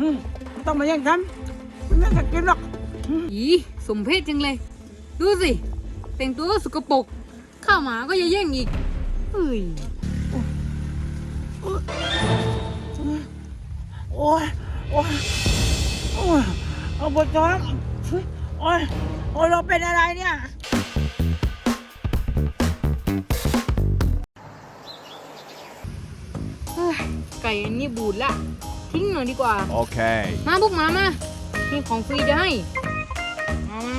อืมไม่ต้องมาแย่งฉันฉันไม่อยากกินหรอกอีสมเพศจังเลย ดูสิ แต่งตัวก็สกปรกข้าวหมาก็จะแย่งอีกเฮ้ยโอ้ยโอ้ยโอ้ยเอาปวดท้องเฮ้ยโอ้ยโอ้ยเราเป็นอะไรเนี่ย เฮ้ยไก่อันนี้บูดละ ทิ้งหน่อยดีกว่า Okay. มาพวกหมามามีของฟรีจะให้มามา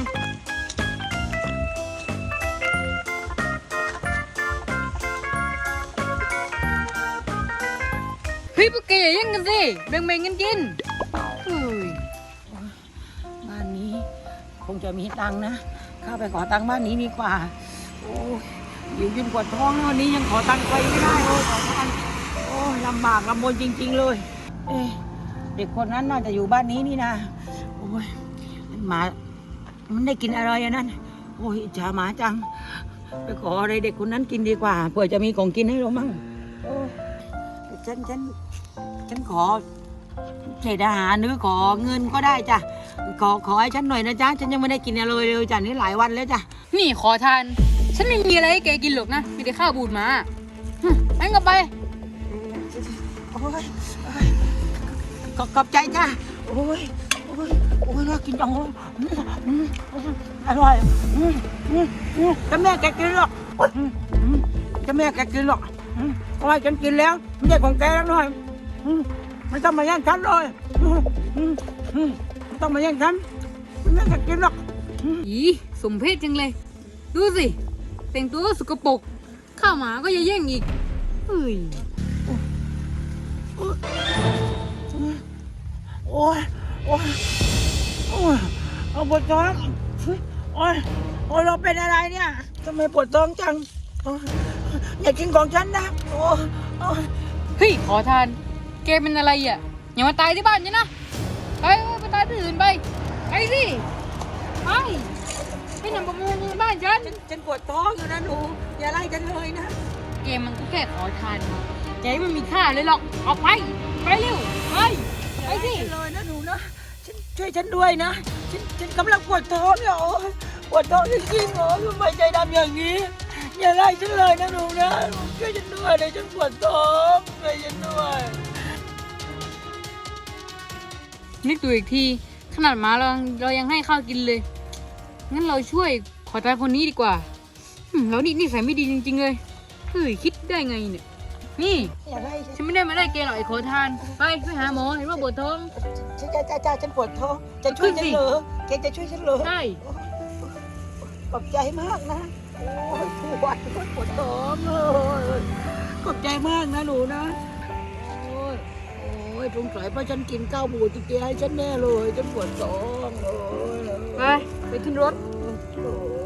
เฮ้ยพวกแกอย่าแย่งกันสิแบ่งๆกันกินเฮ้ยบ้านนี้ คงจะมีตังค์นะเข้าไปขอตังค์บ้านนี้ดีกว่า โอ้ยอยู่ยืนปวดท้องแล้ววันนี้ยังขอตังค์ใครไม่ได้เลยขอตังค์โอ้ยลำบากลำบนจริง ๆ เลย เอ๊ะเด็กคนนั้นน่าจะอยู่บ้านนี้นี่นะโอ้ยหมามันได้กินอะไรอันนั้นโอ้ยอิจฉาหมาจัง ไปขออะไรเด็กคนนั้นกินดีกว่าเผื่อจะมีของกินให้เรามั่งโอ้ยฉันฉันฉันขอเศษอาหารหรือขอเงินก็ได้จ้ะขอขอให้ฉันหน่อยนะจ๊ะฉันยังไม่ได้กินอะไรเลยจ้ะนี่หลายวันแล้วจ้ะนี่ขอทาน ฉันไม่มีอะไรให้แกกินหรอกนะมีแต่ข้าวบูดหมาหึงั้นก็ไป โอ้ยโอ้ยขอขอบใจจ้ะโอ้ยโอ้ยโอ้ยน่ากินจังเลยอืมอืมอืมอร่อยอืมอืมอืมจะแม่แกกินหรอกอืมอืมจะแม่แกกินหรอกอืมเพราะว่าฉันกินแล้วไม่ใช่ของแกแล้วหน่อยอืมไม่ต้องมาแย่งฉันเลยอืมอืมอืมไม่ต้องมาแย่งฉันไม่แม่แกกินหรอกอีสมเพศจังเลย ดูสิ แต่งตัวก็สกปรกข้าวหมาก็จะแย่งอีกเฮ้ย โอ้ย โอ้ย โอ้ย เอาปวดท้องเฮ้ยโอ้ย โอ้ย เราเป็นอะไรเนี่ยทำไมปวดท้องจังโอ้ยอย่ากินของฉันนะโอ้ยโอ้ยเฮ้ย ขอทาน แกเป็นอะไรอะ อย่ามาตายที่บ้านฉันนะ ไปไปตายที่อื่นไป ไปสิไปไปนำประมูลในบ้านฉันฉัน ฉันปวดท้องอยู่นะหนู อย่าไล่ฉันเลยนะ เกมมันก็แค่ขอทาน แกไม่มีค่าเลยหรอกออกไป ไปเร็ว ไป ไปสิ อย่าไล่ฉันเลยนะหนูนะฉันช่วยฉันด้วยนะ ฉันฉันกำลังปวดท้องเนี่ยโอ้ยปวดท้องจริงๆเหรอทำไมใจดำอย่างนี้ อย่าไล่ฉันเลยนะหนูนะ ช่วยฉันด้วยเลยฉันปวดท้องช่วยฉันด้วย นึกดูอีกที ขนาดหมาเราเรายังให้ข้าวกินเลย งั้นเราช่วยขอทานคนนี้ดีกว่าอืมแล้วนี่นิสัยไม่ดีจริง ๆ เลยเฮ้ยคิดได้ไงเนี่ย นี่ อย่าไล่ฉันฉันไม่ได้มาได้เกย์หรอกไอ้ขอทาน ไปไปหาหมอเห็นว่าปวดท้อง ฉันจะจะจะฉันปวดท้องจะช่วยฉันเหรอแกจะช่วยฉันเหรอใช่ ขอบใจมากนะโอ้ยปวดปวดท้องเลยขอบใจมากนะหนูนะโอ้ยโอ้ยสงสัยเพราะฉันกินข้าวบูดจริงๆให้ฉันแน่เลยฉันปวดท้องโอ้ยไปไปขึ้นรถ โอ้ย